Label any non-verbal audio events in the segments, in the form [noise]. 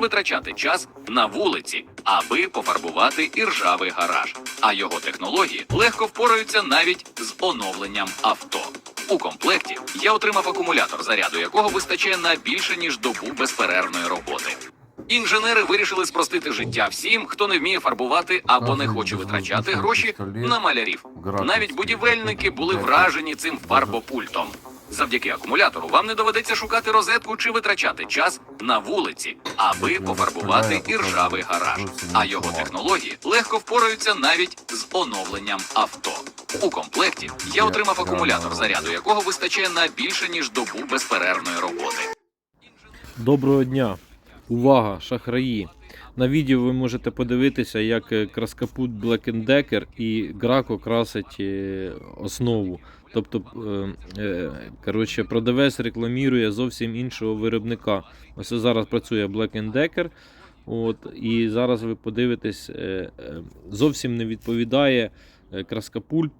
витрачати час на вулиці, аби пофарбувати іржавий гараж. А його технології легко впораються навіть з оновленням авто. У комплекті я отримав акумулятор, заряду якого вистачає на більше ніж добу безперервної роботи. Інженери вирішили спростити життя всім, хто не вміє фарбувати або не хоче витрачати гроші на малярів. Навіть будівельники були вражені цим фарбопультом. Завдяки акумулятору вам не доведеться шукати розетку чи витрачати час на вулиці, аби пофарбувати іржавий гараж. А його технології легко впораються навіть з оновленням авто. У комплекті я отримав акумулятор, заряду якого вистачає на більше ніж добу безперервної роботи. Доброго дня! Увага, шахраї! На відео ви можете подивитися, як е, краскапут Black Decker і Graco красить е, основу. Тобто, е, е, коротше, продавець рекламує зовсім іншого виробника. Ось зараз працює Black Decker. От, і зараз ви подивитесь, е, зовсім не відповідає краскопульт,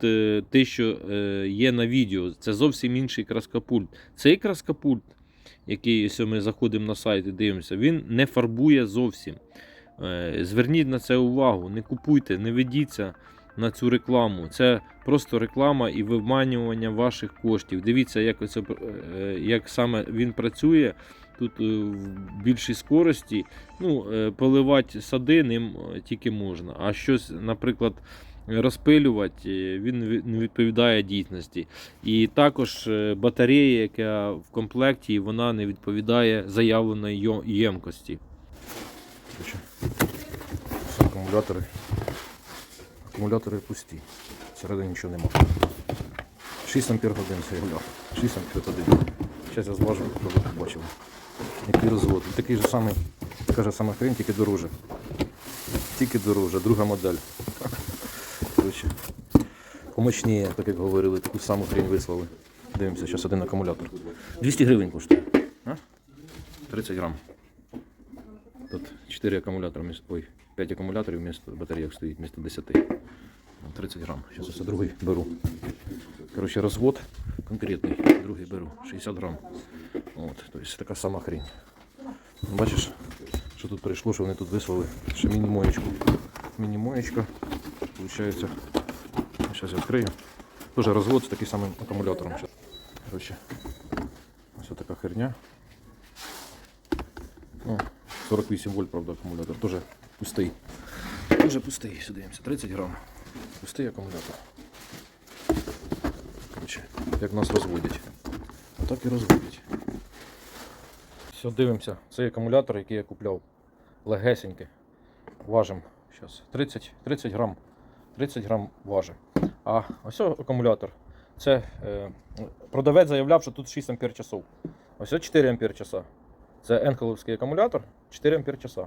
те, що є на відео. Це зовсім інший краскопульт. Цей краскопульт який ось ми заходимо на сайт і дивимося, він не фарбує зовсім. Зверніть на це увагу, не купуйте, не ведіться на цю рекламу. Це просто реклама і виманювання ваших коштів. Дивіться, як, оце, е, як саме він працює. Тут е, в більшій скорості ну, е, поливати сади ним тільки можна. А щось, наприклад, розпилювати, він не відповідає дійсності. І також батарея, яка в комплекті, вона не відповідає заявленої ємкості. Акумулятори. Акумулятори пусті. Всередині нічого нема. 6 ампер годин заявляв. 6 ампер годин. Зараз я зважу, щоб ви побачили. Який розвод. Такий же самий, така ж сама хрень, тільки дороже. Тільки дороже, друга модель. Короче, помощніє, так як говорили, таку саму хрень вислали. Дивимося, зараз один акумулятор. 200 гривень коштує. А? 30 грам. Тут 4 акумулятора, ой, 5 акумуляторів вмісто батарейок стоїть вмісто 10. Ну, 30 грам. Зараз ось другий беру. Коротше, розвод конкретний. Другий беру. 60 грам. От, тобто така сама хрень. Бачиш, що тут прийшло, що вони тут вислали ще міні-моєчку. Міні-моєчка. Получається. Зараз я відкрию. Тоже розвод з таким самим акумулятором. Коротше, ось така херня. Ну, 48 вольт, правда, акумулятор. Тоже пустий. Тоже пустий, сюди дивимося. 30 грам. Пустий акумулятор. Короче, як нас розводять. Отак і розводять. Все, дивимося. Цей акумулятор, який я купляв. Легесенький. Важим. Зараз. 30, 30 грам. 30 грам важить. А ось акумулятор. Це е, продавець заявляв, що тут 6 ампер часов. Ось 4 ампер часа. Це енкеловський акумулятор 4 ампер часа.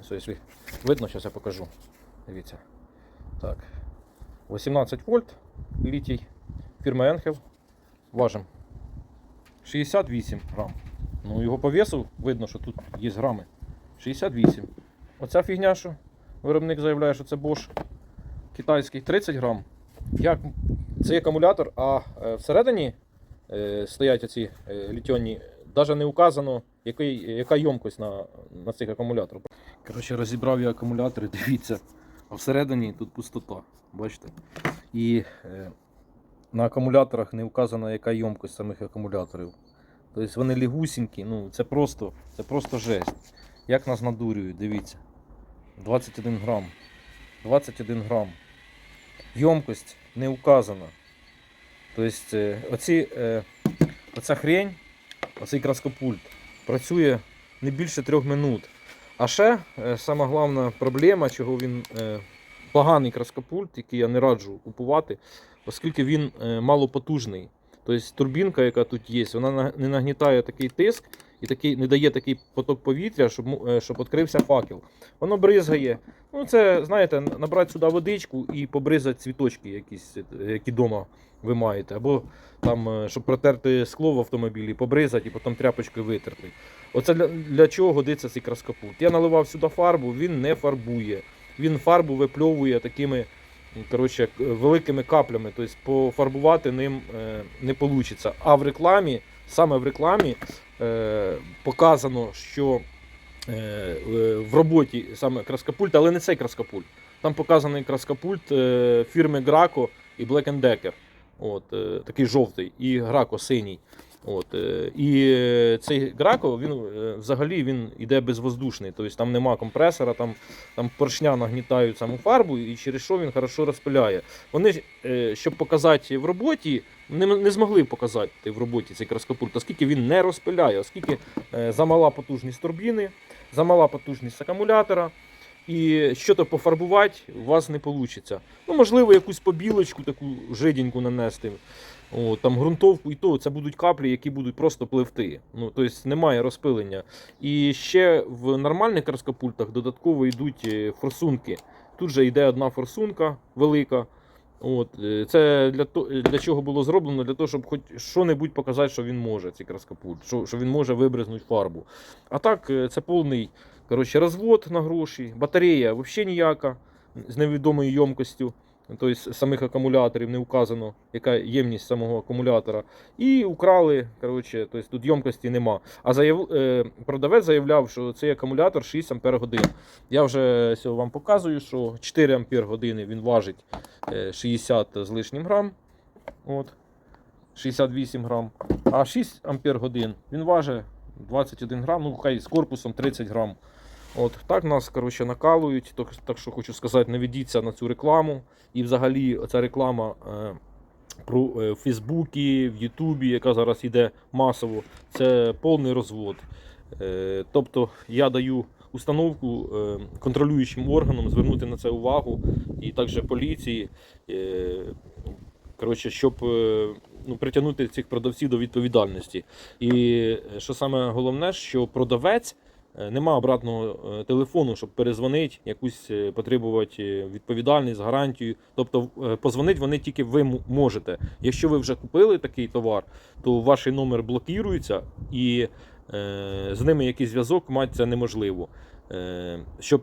Ось, якщо видно, зараз я покажу. Дивіться. Так. 18 вольт літій. Фірма Енхел. Важим. 68 грам. Ну, його по весу видно, що тут є грами. 68. Оця фігня, що виробник заявляє, що це Bosch китайський 30 грам. Як цей акумулятор, а е, всередині е, стоять оці е, літіонні, навіть не указано, який, яка ємкость на, на цих акумуляторах. Коротше, розібрав я акумулятори, [laughs] дивіться, а всередині тут пустота. Бачите? І е, на акумуляторах не вказано, яка ємкость самих акумуляторів. Тобто вони лігусінькі, ну це просто, це просто жесть. Як нас надурюють, дивіться. 21 грам. 21 грам. Ємкость не указана. Тобто, е, оці, е, оця хрень, оцей краскопульт, працює не більше трьох минут. А ще е, сама головна проблема, чого він е, поганий краскопульт, який я не раджу купувати, оскільки він е, малопотужний. Тобто турбінка, яка тут є, вона не нагнітає такий тиск і такий, не дає такий поток повітря, щоб, е, щоб відкрився факел. Воно бризгає. Ну, це, знаєте, набрати сюди водичку і побризати цвіточки, якісь, е, які вдома ви маєте. Або там, е, щоб протерти скло в автомобілі, побризати і потім тряпочкою витерти. Оце для, для чого годиться цей краскопут. Я наливав сюди фарбу, він не фарбує. Він фарбу випльовує такими коротше, великими каплями. Тобто пофарбувати ним не вийде. А в рекламі, саме в рекламі, показано, що е, е, в роботі саме краскопульт, але не цей краскопульт. Там показаний краскопульт е, фірми Graco і Black Decker. От, е, такий жовтий, і Graco синій. От, е, і е, цей Graco, він е, взагалі він іде безвоздушний, тобто там нема компресора, там, там поршня нагнітають саму фарбу, і через що він хорошо розпиляє. Вони е, щоб показати в роботі, не, не змогли показати в роботі цей краскопульт, оскільки він не розпиляє, оскільки е, замала потужність турбіни, замала потужність акумулятора. І що то пофарбувати у вас не вийде. Ну, можливо, якусь побілочку таку жиденьку нанести. О, там ґрунтовку і то це будуть каплі, які будуть просто пливти. Ну, тобто немає розпилення. І ще в нормальних краскопультах додатково йдуть е, форсунки. Тут же йде одна форсунка велика. От, е, це для, то, для чого було зроблено? Для того, щоб хоч що-небудь показати, що він може, цей краскопульт, що, що він може вибризнути фарбу. А так, е, це повний коротше, розвод на гроші, батарея взагалі ніяка з невідомою ємкостю. Тобто самих акумуляторів не вказано, яка ємність самого акумулятора. І украли, коротше, тобто тут ємкості нема. А заяв, е, продавець заявляв, що цей акумулятор 6 Ампер годин. Я вже вам показую, що 4 Ампер години він важить е, 60 з лишнім грам. От, 68 грам. А 6 Ампер годин він важить 21 грам, ну хай з корпусом 30 грам. От так нас коротше, накалують. Так, так що хочу сказати, не ведіться на цю рекламу. І взагалі оця реклама е, про, е, в Фейсбуці, в Ютубі, яка зараз йде масово, це повний розвод. Е, тобто я даю установку е, контролюючим органам звернути на це увагу, і також поліції, е, коротше, щоб е, ну, притягнути цих продавців до відповідальності. І е, що саме головне, що продавець. Е, Нема обратного е, телефону, щоб перезвонити, якусь е, потребувати відповідальність, гарантію. Тобто позвонити вони тільки ви можете. Якщо ви вже купили такий товар, то ваш номер блокується і з ними якийсь зв'язок мати це неможливо. Щоб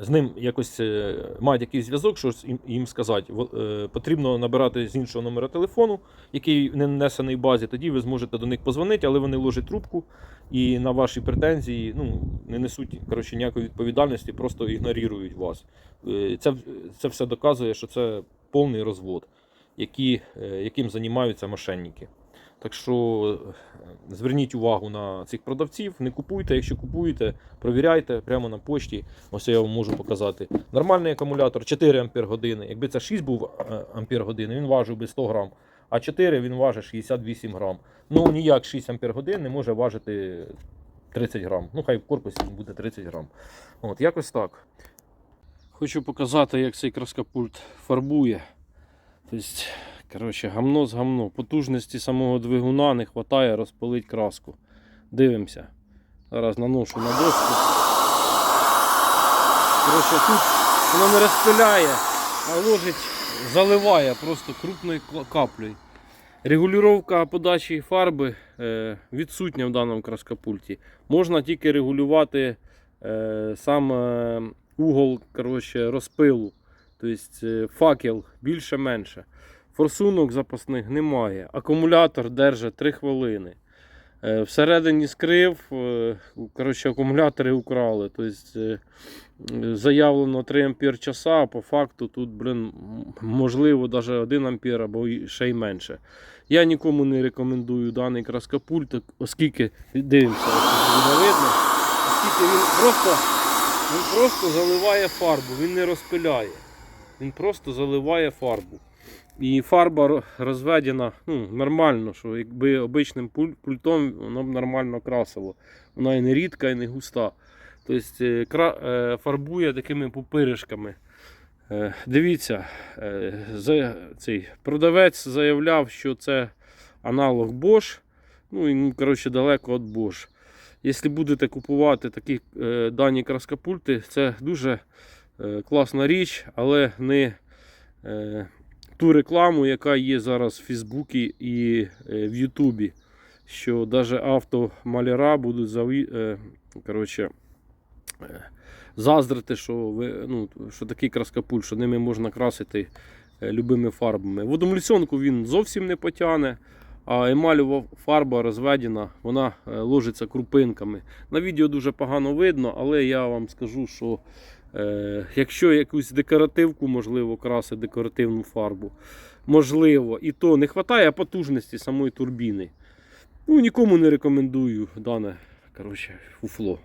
з ним якось е, мати якийсь зв'язок, щось їм, сказати, е, потрібно набирати з іншого номера телефону, який не нанесений в базі. Тоді ви зможете до них позвонити, але вони ложать трубку і на ваші претензії ну, не несуть коротше, ніякої відповідальності, просто ігнорують вас. Е, Це, це все доказує, що це повний розвод, які, яким займаються мошенники. Так що е, зверніть увагу на цих продавців, не купуйте, якщо купуєте, провіряйте прямо на пошті. Ось я вам можу показати. Нормальний акумулятор 4 Ампер години. Якби це 6 був е, Ампер години, він важив би 100 грам, а 4 він важить 68 грам. Ну ніяк 6 Ампер годин не може важити 30 грам. Ну хай в корпусі буде 30 грам. От якось так. Хочу показати, як цей краскопульт фарбує. Тобто, коротше, гамно з гамно. Потужності самого двигуна не вистачає розпилити краску. Дивимося. Зараз наношу на доску. Коротше, тут воно не розпиляє, а ложить, заливає просто крупною каплею. Регулювання подачі фарби е, відсутня в даному краскопульті. Можна тільки регулювати е, сам е, угол коротше, розпилу. Тобто факел більше-менше. Форсунок запасних немає. Акумулятор держить 3 хвилини. Е, Всередині скрив, е, коротше, акумулятори украли. Тобто, е, заявлено 3 ампер часа, а по факту тут, блин, можливо, навіть 1 ампер або ще й менше. Я нікому не рекомендую даний краскопульт, оскільки дивимося, буде видно, оскільки він просто, він просто заливає фарбу, він не розпиляє. Він просто заливає фарбу. І фарба розведена ну, нормально, що якби обичним пультом воно б нормально красило. Вона і не рідка, і не густа. Тобто е, е, фарбує такими пупиришками. Е, Дивіться, цей продавець заявляв, що це аналог Bosch. Ну і ну, коротше, далеко від Bosch. Якщо будете купувати такі дані краскопульти, це дуже класна річ, але не ту рекламу, яка є зараз в Фейсбуці і е, в Ютубі. Що навіть автомаляра будуть заві... е, коротше, е, заздрити, що, ви, ну, що такий краскопульт, що ними можна красити любими фарбами. Водомульсьонку він зовсім не потягне, А емалюва фарба розведена, вона ложиться крупинками. На відео дуже погано видно, але я вам скажу, що якщо якусь декоративку, можливо, краси декоративну фарбу, можливо, і то не вистачає потужності самої турбіни. Ну, нікому не рекомендую дане коротше, фуфло.